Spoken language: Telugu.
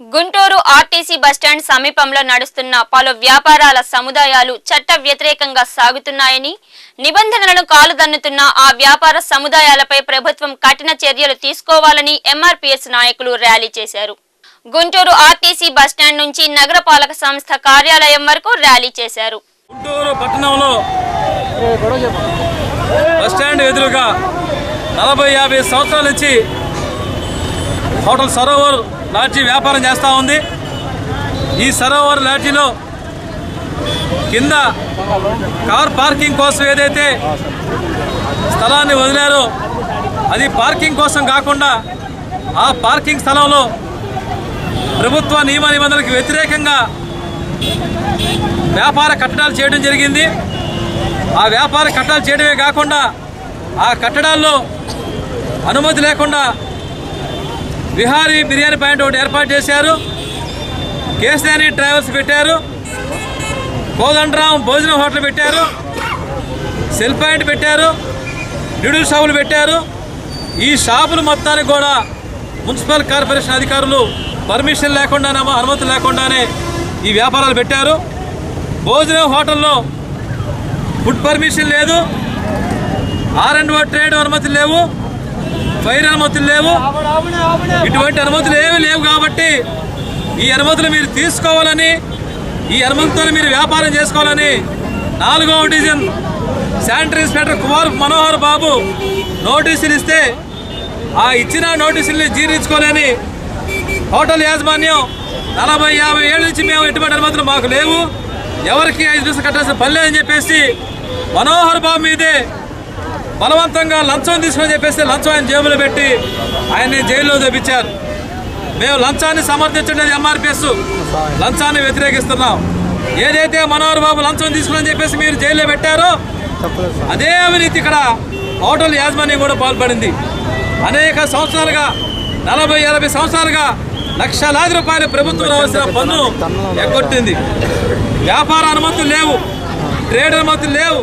గుంటూరు ఆర్టీసీ బస్టాండ్ సమీపంలో నడుస్తున్న పలు వ్యాపారాల సముదాయాలు చట్ట వ్యతిరేకంగా సాగుతున్నాయని నిబంధనలను కాలుదన్నుతున్న ఆ వ్యాపార సముదాయాలపై ప్రభుత్వం కఠిన చర్యలు తీసుకోవాలని ఎంఆర్పీఎస్ నాయకులు ర్యాలీ చేశారు. గుంటూరు ఆర్టీసీ బస్టాండ్ నుంచి నగరపాలక సంస్థ కార్యాలయం వరకు ర్యాలీ చేశారు. గుంటూరు పట్టణంలో బస్టాండ్ ఎదురుగా నలభై యాభై సంవత్సరాల నుంచి హోటల్ సరోవర్ లాడ్జీ వ్యాపారం చేస్తూ ఉంది. ఈ సరోవర్ లాడ్జీలో కింద కార్ పార్కింగ్ కోసం ఏదైతే స్థలాన్ని వదిలారో అది పార్కింగ్ కోసం కాకుండా ఆ పార్కింగ్ స్థలంలో ప్రభుత్వ నియమ నిబంధనలకు వ్యతిరేకంగా వ్యాపార కట్టడాలు చేయడం జరిగింది. ఆ వ్యాపార కట్టడాలు చేయడమే కాకుండా ఆ కట్టడాల్లో అనుమతి లేకుండా విహారీ బిర్యానీ పాయింట్ ఒకటి ఏర్పాటు చేశారు. కేసీఆర్ ట్రావెల్స్ పెట్టారు. కోదండరాం భోజనం హోటల్ పెట్టారు. సెల్ పాయింట్ పెట్టారు. నిడుల్ షాపులు పెట్టారు. ఈ షాపులు మొత్తానికి కూడా మున్సిపల్ కార్పొరేషన్ అధికారులు పర్మిషన్ లేకుండానే అనుమతి లేకుండానే ఈ వ్యాపారాలు పెట్టారు. భోజనం హోటల్లో ఫుడ్ పర్మిషన్ లేదు. ఆర్ అండ్ ట్రేడ్ అనుమతి లేవు. ఫైర్ అనుమతులు లేవు. ఇటువంటి అనుమతులు ఏమీ లేవు కాబట్టి ఈ అనుమతులు మీరు తీసుకోవాలని ఈ అనుమతులతో మీరు వ్యాపారం చేసుకోవాలని నాలుగవ division sanitary inspector Kumar Manohar Babu నోటీసులు ఇస్తే ఆ ఇచ్చిన నోటీసుల్ని జీర్ణించుకోలేని హోటల్ యాజమాన్యం నలభై యాభై ఏళ్ళ నుంచి మేము ఎటువంటి అనుమతులు మాకు లేవు. ఎవరికి ఐదు నిమిషాలు కట్టాల్సిన పని లేదని చెప్పేసి మనోహర్ బాబు మీదే బలవంతంగా లంచం తీసుకొని చెప్పేసి లంచం ఆయన జేబులో పెట్టి ఆయన్ని జైల్లో తెప్పించారు మేము లంచాన్ని సమర్థించడం ఎంఆర్పిఎస్ లంచాన్ని వ్యతిరేకిస్తున్నాం. ఏదైతే మనోహర్ బాబు లంచం తీసుకుని చెప్పేసి మీరు జైల్లో పెట్టారో అదే అవినీతి ఇక్కడ హోటల్ యాజమాన్యం కూడా పాల్పడింది. అనేక సంవత్సరాలుగా నలభై యాభై సంవత్సరాలుగా లక్షలాది రూపాయలు ప్రభుత్వం రావాల్సిన పన్ను ఎగ్గొట్టింది. వ్యాపార అనుమతులు లేవు ట్రేడ్ అనుమతులు లేవు.